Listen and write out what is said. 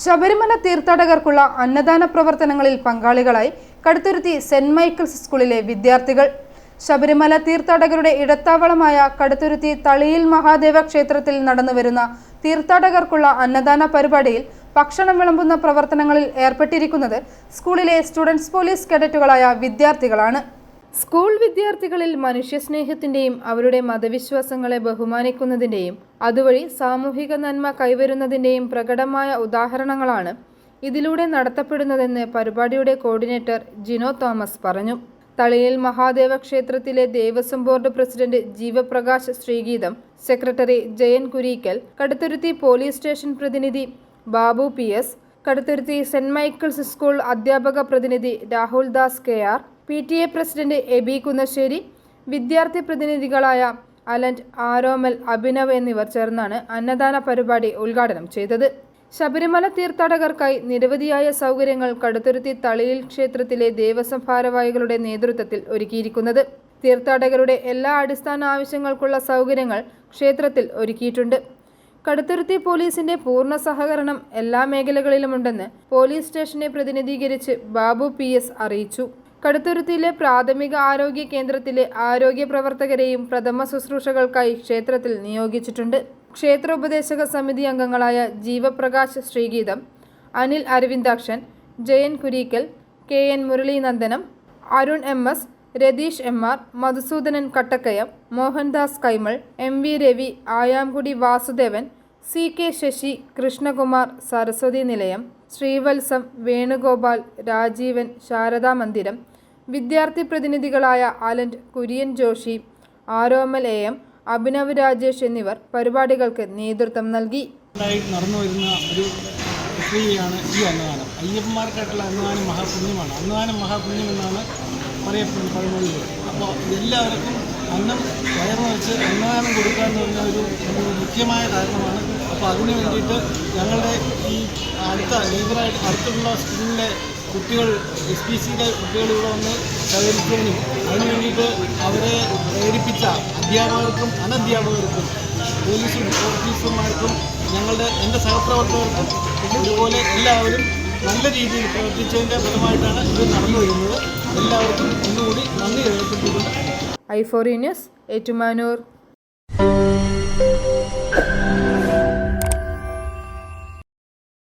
ശബരിമല തീർത്ഥാടകർക്കുള്ള അന്നദാന പ്രവർത്തനങ്ങളിൽ പങ്കാളികളായി Kaduthuruthy Saint Michael's സ്കൂളിലെ വിദ്യാർത്ഥികൾ. ശബരിമല തീർത്ഥാടകരുടെ ഇടത്താവളമായ കടുത്തുരുത്തി തളിയിൽ മഹാദേവ ക്ഷേത്രത്തിൽ നടന്നുവരുന്ന തീർത്ഥാടകർക്കുള്ള അന്നദാന പരിപാടിയിൽ ഭക്ഷണം വിളമ്പുന്ന പ്രവർത്തനങ്ങളിൽ ഏർപ്പെട്ടിരിക്കുന്നത് സ്കൂളിലെ സ്റ്റുഡൻസ് പോലീസ് കേഡറ്റുകളായ വിദ്യാർത്ഥികളാണ്. സ്കൂൾ വിദ്യാർത്ഥികളിൽ മനുഷ്യസ്നേഹത്തിന്റെയും അവരുടെ മതവിശ്വാസങ്ങളെ ബഹുമാനിക്കുന്നതിന്റെയും അതുവഴി സാമൂഹിക നന്മ കൈവരുന്നതിന്റെയും പ്രകടമായ ഉദാഹരണങ്ങളാണ് ഇതിലൂടെ നടത്തപ്പെടുന്നതെന്ന് പരിപാടിയുടെ കോർഡിനേറ്റർ ജിനോ തോമസ് പറഞ്ഞു. തളിയിൽ മഹാദേവ ക്ഷേത്രത്തിലെ Devaswom board president Jeevaprakash Sreegeetham secretary Jayan Kureekkal Kaduthuruthy police station പ്രതിനിധി Babu P S Kaduthuruthy Saint Michael's school അധ്യാപക പ്രതിനിധി Rahul Das K R P T A president Aby Kunnassery വിദ്യാർത്ഥി പ്രതിനിധികളായ അലന്റ് ആരോമൽ അഭിനവ് എന്നിവർ ചേർന്നാണ് അന്നദാന പരിപാടി ഉദ്ഘാടനം ചെയ്തത്. ശബരിമല തീർത്ഥാടകർക്കായി നിരവധിയായ സൗകര്യങ്ങൾ കടുത്തുരുത്തി തളിയിൽ ക്ഷേത്രത്തിലെ ദേവസ്വം ഭാരവാഹികളുടെ നേതൃത്വത്തിൽ ഒരുക്കിയിരിക്കുന്നത്. തീർത്ഥാടകരുടെ എല്ലാ അടിസ്ഥാന ആവശ്യങ്ങൾക്കുള്ള സൗകര്യങ്ങൾ ക്ഷേത്രത്തിൽ ഒരുക്കിയിട്ടുണ്ട്. കടുത്തുരുത്തി പോലീസിന്റെ പൂർണ സഹകരണം എല്ലാ മേഖലകളിലുമുണ്ടെന്ന് പോലീസ് സ്റ്റേഷനെ പ്രതിനിധീകരിച്ച് ബാബു പി അറിയിച്ചു. കടുത്തുരുത്തിയിലെ പ്രാഥമിക ആരോഗ്യ കേന്ദ്രത്തിലെ ആരോഗ്യ പ്രവർത്തകരെയും പ്രഥമ ശുശ്രൂഷകൾക്കായി ക്ഷേത്രത്തിൽ നിയോഗിച്ചിട്ടുണ്ട്. ക്ഷേത്ര ഉപദേശക സമിതി അംഗങ്ങളായ Jeevaprakash Sreegeetham Anil Aravindakshan Jayan Kureekkal K N Muraleenandanam Arun M S Ratheesh M R Madhusoodanan Kattakkayam Mohandas Kaimal M V Ravi Ayamkudy Vasudevan C K Sasi Krishnakumar Saraswathi Nilayam Sreevalsam Venugopal Rajeevan Sarada Mandiram വിദ്യാർത്ഥി പ്രതിനിധികളായ Alan Kurian Joshy Aromal A M Abhinav Rajesh എന്നിവർ പരിപാടികൾക്ക് നേതൃത്വം നൽകി. നടന്നു ഒരു പ്രക്രിയയാണ് ഈ അന്നദാനം. അയ്യപ്പന്മാർക്കായിട്ടുള്ള അന്നദാനം മഹാപുണ്യമാണ്. അന്നദാനം മഹാപുണ്യം എന്നാണ് പറയപ്പെടുന്നത് പഴമൊഴികൾ അപ്പോൾ എല്ലാവർക്കും അന്നം വയറുനിറച്ച് അന്നദാനം കൊടുക്കുക എന്ന് പറഞ്ഞ ഒരു മുഖ്യമായ കാരണമാണ്. അപ്പോൾ അതിനു വേണ്ടിയിട്ട് ഞങ്ങളുടെ ഈ അടുത്ത ലീഗറായിട്ട് അടുത്തുള്ള സ്കൂളിലെ കുട്ടികൾ എസ് പി സിയുടെ കുട്ടികൾ ഇവിടെ വന്ന് സഹകരിക്കാനും അതിനു വേണ്ടിയിട്ട് അവരെ പ്രേരിപ്പിച്ച അധ്യാപകർക്കും അനധ്യാപകർക്കും പോലീസ് ഓഫീസർമാർക്കും ഞങ്ങളുടെ എന്റെ സഹപ്രവർത്തകർക്കും ഇതുപോലെ എല്ലാവരും നല്ല രീതിയിൽ പ്രവർത്തിച്ചതിന്റെ ഫലമായിട്ടാണ് ഇത് നടന്നു വരുന്നത്. എല്ലാവർക്കും ഒന്നുകൂടി നന്ദി രേഖപ്പെടുത്തിയിട്ടുണ്ട് ഐ ഫോർ ന്യൂസ് ഏറ്റുമാനൂർ.